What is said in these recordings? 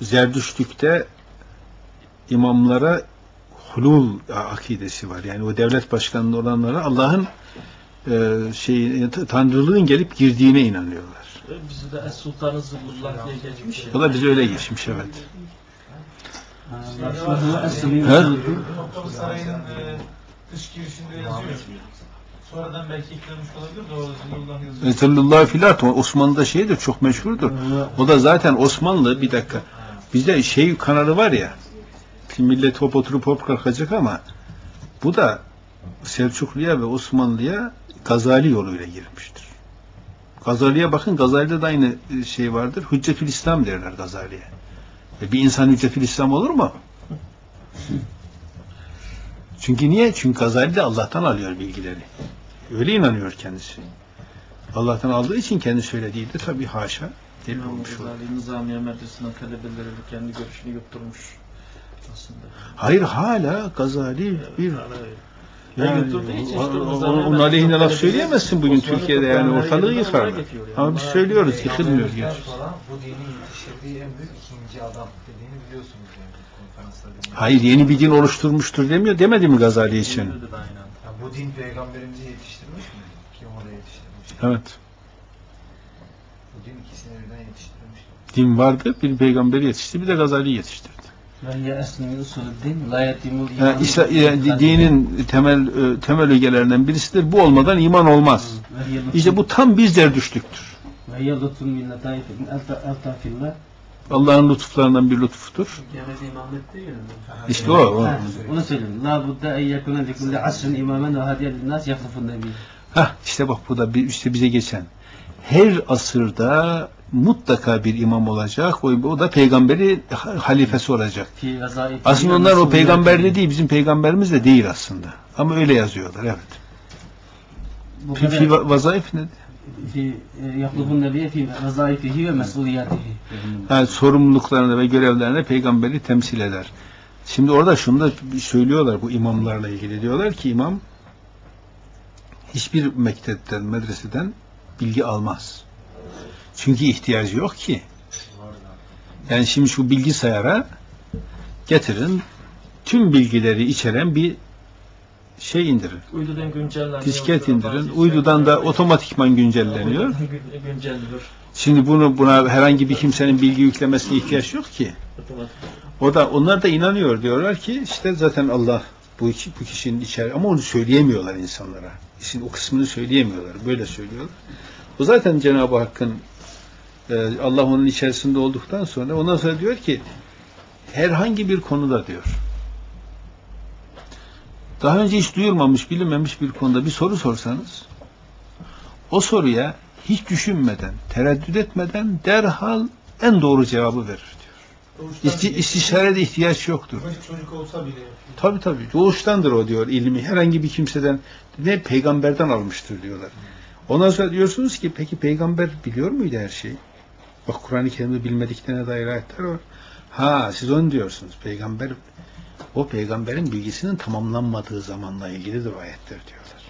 Zerdüştlük'te imamlara hulul akidesi var. Yani o devlet başkanlığı olanlara Allah'ın e, şey tanrılığın gelip girdiğine inanıyorlar. Bizde Es Sultanı Zıllullah diye geçmiş. O da bize öyle geçmiş evet. Topkapı Sarayı'nın e, dış girişinde yazıyor. Sonradan belki eklenmiş olabilir de o Zillullah yazıyor. Zillullah filat Osmanlı'da şeydir çok meşhurdur. O da zaten Osmanlı bir dakika. Bizde şey kanalı var ya. Millet hop oturup hop kalkacak ama bu da Selçuklu'ya ve Osmanlı'ya Gazali yoluyla girmiştir. Gazali'ye bakın Gazali'de de aynı e, şey vardır. Hüccetül İslam derler Gazali'ye. E bir insan Hüccetül İslam olur mu? Çünkü niye? Çünkü Gazali de Allah'tan alıyor bilgileri. Öyle inanıyor kendisi. Allah'tan aldığı için kendi söylediği de tabii haşa delil olmuş. Gazali Nizamiye Medresesi'nden talebeleri kendi görüşünü yutturmuş aslında. Hayır hala Gazali bir Yani, yani, onun aleyhine laf söyleyemezsin bugün Osmanlı Türkiye'de yani ortalığı getiriyor yani. Ama biz söylüyoruz yıkılmıyor Peygamberler gerçi. falan bu dini yetiştirdiği en büyük ikinci adam dediğini biliyorsunuz yani. Hayır yeni bir din oluşturmuştur demiyor demedi mi Gazali için? Söylüyordu da aynen. Ya bu din peygamberimizi yetiştirmiş mi? Kim o da yetiştirmiş? Evet. Din ikisini birden yetiştirmiş. Din vardı bir peygamberi yetişti bir de Gazali yetiştirdi. Yani. İsla- yani dinin temel e, temel ögelerinden birisidir. Bu olmadan iman olmaz. İşte bu tam bizler düştüktür. Ve hiye lütfun min letaifin elta- eltafillah. Allah'ın lütuflarından bir mi? İşte o. Onu söyleyeyim. La budda en yekune likulli asrin imamen ve hadiye linnas yaklufun nebi. Hah işte bak bu da bir, işte bize geçen. Her asırda mutlaka bir imam olacak. O, o da peygamberi ha- halifesi olacak. Aslında onlar o peygamberli değil, bizim peygamberimiz de değil aslında. Ama öyle yazıyorlar, evet. Bu Fi, fi vazaif ne? fi e, yaklufun nebiye fi vezaifihi ve mesuliyetihi. Yani sorumluluklarını ve görevlerini peygamberi temsil eder. Şimdi orada şunu da söylüyorlar bu imamlarla ilgili. Diyorlar ki imam hiçbir mektepten, medreseden bilgi almaz. Çünkü ihtiyacı yok ki. Yani şimdi şu bilgisayara getirin tüm bilgileri içeren bir şey indirin. Uydudan güncelleniyor. Disket indirin. Bazı Uydudan da otomatikman güncelleniyor. Güncelliyor. Şimdi bunu buna herhangi bir kimsenin bilgi yüklemesine ihtiyaç yok ki. O da onlar da inanıyor diyorlar ki işte zaten Allah bu bu kişinin içeri ama onu söyleyemiyorlar insanlara. İşin o kısmını söyleyemiyorlar. Böyle söylüyorlar. O zaten Cenab-ı Hakk'ın e, Allah onun içerisinde olduktan sonra ondan sonra diyor ki herhangi bir konuda diyor. Daha önce hiç duyulmamış, bilinmemiş bir konuda bir soru sorsanız o soruya hiç düşünmeden, tereddüt etmeden derhal en doğru cevabı verir İsti, istişarede ihtiyaç yoktur. Çocuk olsa bile. Tabi tabi. Doğuştandır o diyor ilmi. Herhangi bir kimseden ne peygamberden almıştır diyorlar. Ondan sonra diyorsunuz ki peki peygamber biliyor muydu her şeyi? Bak Kur'an-ı Kerim'de bilmediklerine dair ayetler var. Ha siz onu diyorsunuz. Peygamber o peygamberin bilgisinin tamamlanmadığı zamanla ilgilidir o ayetler diyorlar.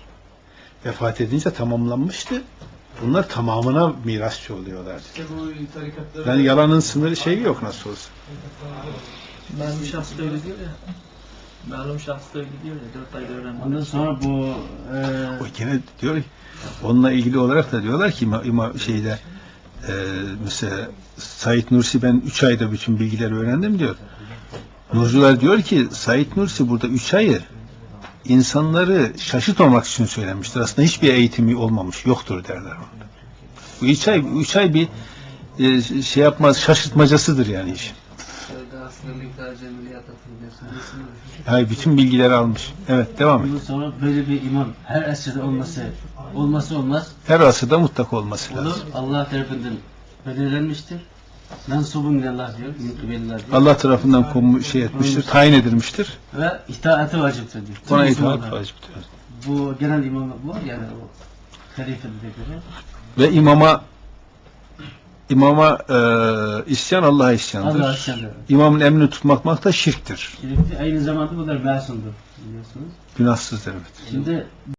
Vefat edince tamamlanmıştı. Bunlar tamamına mirasçı oluyorlar. İşte bu tarikatları... Yani yalanın sınırı şeyi yok nasıl olsa. Malum şahs da öyle diyor ya. Malum şahs da öyle diyor ya. Dört ayda öğrendim. Ondan sonra bu e, O gene diyor ki, onunla ilgili olarak da diyorlar ki ima, şeyde e, mesela Said Nursi ben 3 ayda bütün bilgileri öğrendim diyor. Nurcular diyor ki Said Nursi burada 3 ayı insanları şaşırtmamak için söylemiştir. Aslında hiçbir eğitimi olmamış, yoktur derler. orada. Bu 3 ay, üç ay bir e, şey yapmaz, şaşırtmacasıdır yani iş. Yani bütün bilgileri almış. Evet, devam et. sonra böyle bir imam her esrede olması olması olmaz. Her asırda mutlak olması Olur lazım. Allah tarafından belirlenmiştir. Mensubun minallah diyor. Diyor. Allah tarafından komu şey etmiştir, tayin edilmiştir. Ve itaati vaciptir diyor. Ona itaat vaciptir. Bu genel imam bu yani o halife dedikleri. Ve imama imama e, isyan Allah'a isyandır. Allah'a isyandır. İmamın emrini tutmak da şirktir. Şerifli aynı zamanda bunlar masumdur biliyorsunuz. Günahsızdır evet. Şimdi